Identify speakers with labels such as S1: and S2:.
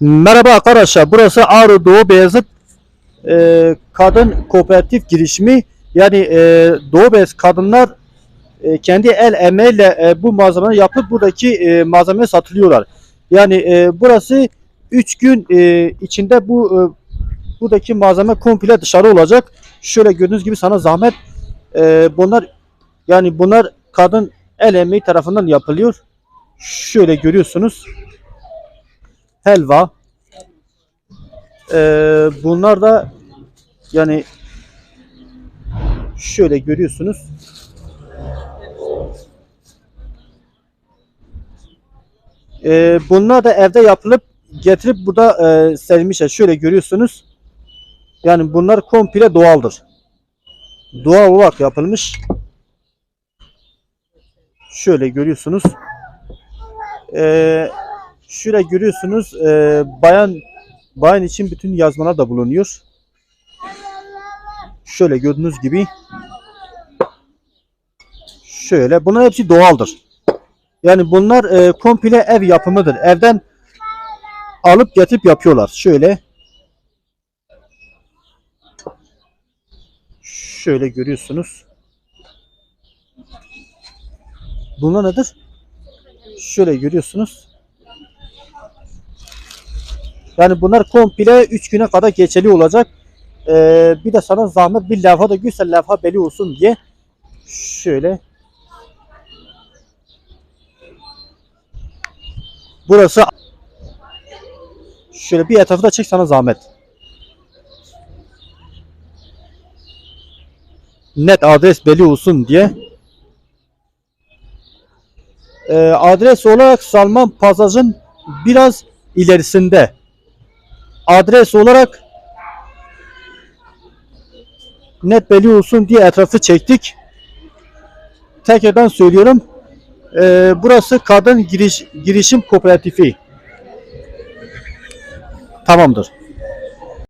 S1: Merhaba arkadaşlar. Burası Ağrı Doğu Beyazıt e, Kadın Kooperatif girişimi. Yani e, Doğu Beyazıt kadınlar e, kendi el emeğiyle e, bu malzemeyi yapıp buradaki e, malzeme satılıyorlar. Yani e, burası 3 gün e, içinde bu e, buradaki malzeme komple dışarı olacak. Şöyle gördüğünüz gibi sana zahmet. E, bunlar yani bunlar kadın el emeği tarafından yapılıyor. Şöyle görüyorsunuz. Helva. Ee, bunlar da yani şöyle görüyorsunuz. Ee, bunlar da evde yapılıp getirip burada e, sermişler. Şöyle görüyorsunuz. Yani bunlar komple doğaldır. Doğal olarak yapılmış. Şöyle görüyorsunuz. Ee, şöyle görüyorsunuz. e, bayan bayan için bütün yazmalar da bulunuyor. Şöyle gördüğünüz gibi. Şöyle. Bunlar hepsi doğaldır. Yani bunlar e, komple ev yapımıdır. Evden alıp getirip yapıyorlar. Şöyle. Şöyle görüyorsunuz. Bunlar nedir? Şöyle görüyorsunuz. Yani bunlar komple 3 güne kadar geçerli olacak. Ee, bir de sana zahmet bir levha da güzel levha belli olsun diye. Şöyle. Burası şöyle bir etrafı da çek sana zahmet. Net adres belli olsun diye. Ee, adres olarak Salman Pasaj'ın biraz ilerisinde. Adres olarak net belli olsun diye etrafı çektik. Tekrardan söylüyorum. Ee, burası kadın giriş, girişim kooperatifi. Tamamdır.